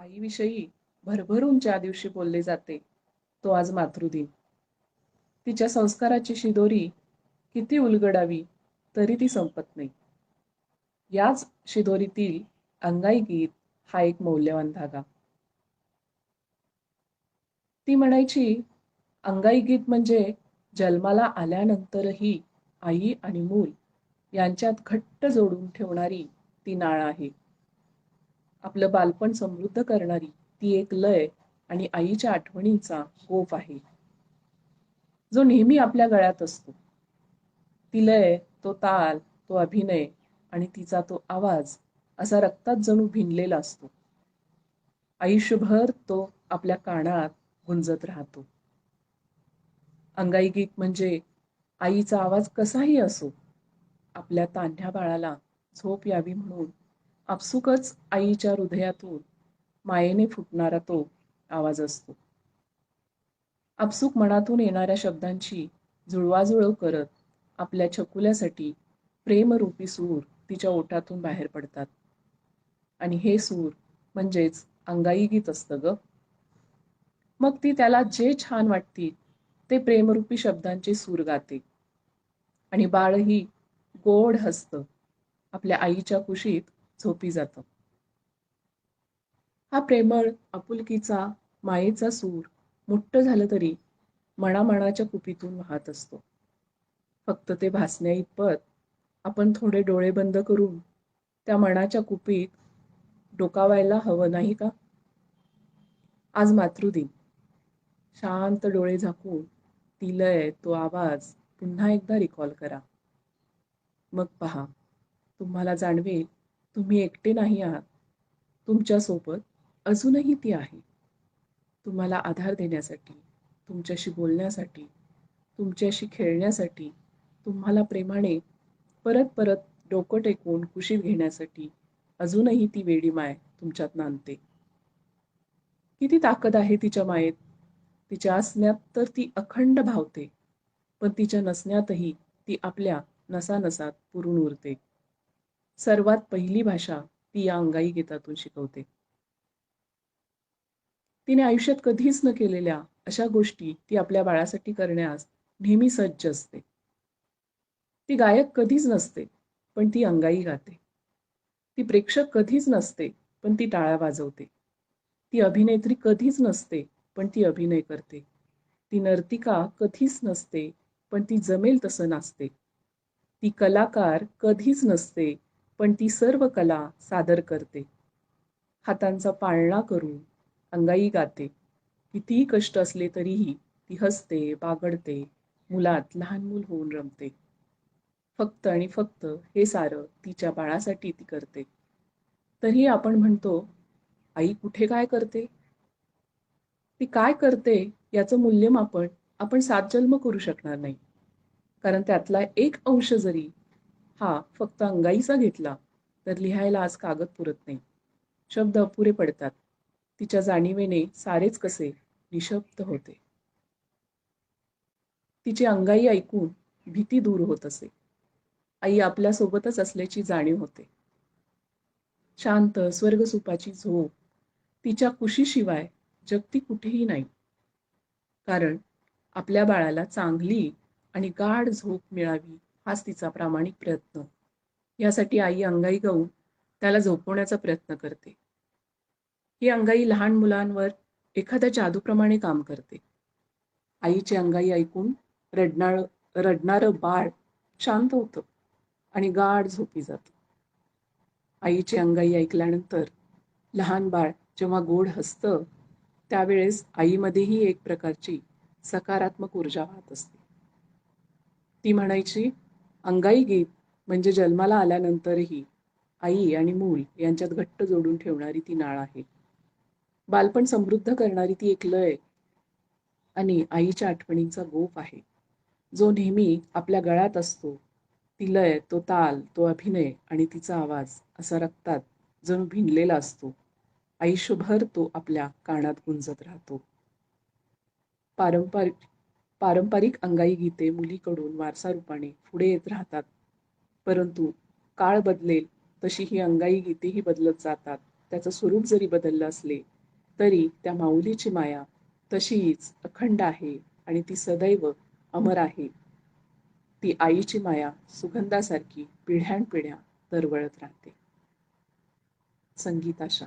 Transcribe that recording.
आईविषयी भरभरून ज्या दिवशी बोलले जाते तो आज मातृदिन. तिच्या संस्काराची शिदोरी किती उलगडावी तरी ती संपत नाही. याच शिदोरीतील अंगाई गीत हा एक मौल्यवान धागा. ती म्हणायची अंगाई गीत म्हणजे जन्माला आल्यानंतरही आई आणि मूल यांच्यात घट्ट जोडून ठेवणारी ती नाळ आहे. आपलं बालपण समृद्ध करणारी ती एक लय आणि आईच्या आठवणींचा गोफ आहे. जो नेहमी आपल्या गळ्यात असतो. ती लय तो ताल तो अभिनय आणि तिचा तो आवाज असा रक्तात जणू भिनलेला असतो. आयुष्यभर तो आपल्या कानात गुंजत राहतो. अंगाई गीत म्हणजे आईचा आवाज कसाही असो आपल्या तान्ह्या बाळाला झोप यावी म्हणून आपसुकच आईच्या हृदयातून मायेने फुटणारा तो आवाज असतो. आपसुक मनातून येणाऱ्या शब्दांची जुळवाजुळव करत आपल्या छकुल्यासाठी प्रेमरूपी सूर तिच्या ओठातून बाहेर पडतात. आणि हे सूर म्हणजेच अंगाई गीत असतं ग. मग ती त्याला जे छान वाटतील ते प्रेमरूपी शब्दांचे सूर गाते. आणि बाळही गोड हसतं. आपल्या आईच्या कुशीत झोपी जातं. हा प्रेमळ आपुलकीचा मायेचा सूर मोठ्ठ झालं तरी मनामनाच्या कुपीतून वाहत असतो. फक्त ते भासण्या इतपत आपण थोडे डोळे बंद करून त्या मनाच्या कुपीत डोकावायला हवं नाही का? आज मातृदिन. शांत डोळे झाकून ती लय तो आवाज पुन्हा एकदा रिकॉल करा. मग पहा तुम्हाला जाणवेल तुम्ही एकटे नाही आहात. तुमच्यासोबत अजूनही ती आहे. तुम्हाला आधार देण्यासाठी तुमच्याशी बोलण्यासाठी तुमच्याशी खेळण्यासाठी तुम्हाला प्रेमाने परत परत डोकं टेकवून कुशीत घेण्यासाठी अजूनही ती वेडी माय तुमच्यात नांदते किती ताकद आहे तिच्या मायेत. तिच्या असण्यात तर ती अखंड भावते. पण तिच्या नसण्यातही ती आपल्या नसानसात पुरून उरते. सर्वात पहिली भाषा ती या अंगाई गीतातून शिकवते. तिने आयुष्यात कधीच न केलेल्या अशा गोष्टी ती आपल्या बाळासाठी करण्यास नेहमी सज्ज असते. ती गायक कधीच नसते पण ती अंगाई गाते. ती प्रेक्षक कधीच नसते पण ती टाळ्या वाजवते. ती अभिनेत्री कधीच नसते पण ती अभिनय करते. ती नर्तिका कधीच नसते पण ती जमेल तसं नाचते. ती कलाकार कधीच नसते पण ती सर्व कला सादर करते. हातांचा पाळणा करून अंगाई गाते. कितीही कष्ट असले तरीही ती हसते बागडते मुलात लहान मूल होऊन रमते. फक्त आणि फक्त हे सारं तिच्या बाळासाठी ती करते. तरी आपण म्हणतो आई कुठे काय करते? ती काय करते याचं मूल्यमापन आपण सात जन्म करू शकणार नाही. कारण त्यातला एक अंश जरी हा फक्त अंगाईचा घेतला तर लिहायला आज कागद पुरत नाही. शब्द अपुरे पडतात. तिच्या जाणीवेने सारेच कसे निशब्द होते. तिची अंगाई ऐकून भीती दूर होत असे. आई आपल्यासोबतच असल्याची जाणीव होते. शांत स्वर्गसुपाची झोप तिच्या कुशीशिवाय जगती कुठेही नाही. कारण आपल्या बाळाला चांगली आणि गाढ झोप मिळावी हाच तिचा प्रामाणिक प्रयत्न. यासाठी आई अंगाई गाऊन त्याला झोपवण्याचा प्रयत्न करते. ही अंगाई लहान मुलांवर एखाद्या जादूप्रमाणे काम करते. आईची अंगाई ऐकून रडणार रडणारं बाळ शांत होतं आणि गाढ झोपी जातं. आईची अंगाई ऐकल्यानंतर लहान बाळ जेव्हा गोड हसतं त्यावेळेस आईमध्येही एक प्रकारची सकारात्मक ऊर्जा वाहत असते. ती म्हणायची अंगाई गीत म्हणजे जन्माला आल्यानंतरही आई आणि मूल यांच्यात घट्ट जोडून ठेवणारी ती नाळ आहे. बालपण समृद्ध करणारी ती एक लय आणि आईच्या आठवणींचा गोफ आहे. जो नेहमी आपल्या गळ्यात असतो ती लय तो ताल तो अभिनय आणि तिचा आवाज असा रक्तात जणू भिनलेला असतो. आयुष्यभर तो आपल्या कानात गुंजत राहतो. पारंपरिक पारंपरिक अंगाई गीते मुलीकडून वारसा रूपाने पुढे येत राहतात. परंतु काळ बदलेल तशी ही अंगाई गीतेही बदलत जातात. त्याचं स्वरूप जरी बदललं असले तरी त्या माऊलीची माया तशीच अखंड आहे आणि ती सदैव अमर आहे. ती आईची माया सुगंधासारखी पिढ्यानपिढ्या दरवळत राहते. संगीताशा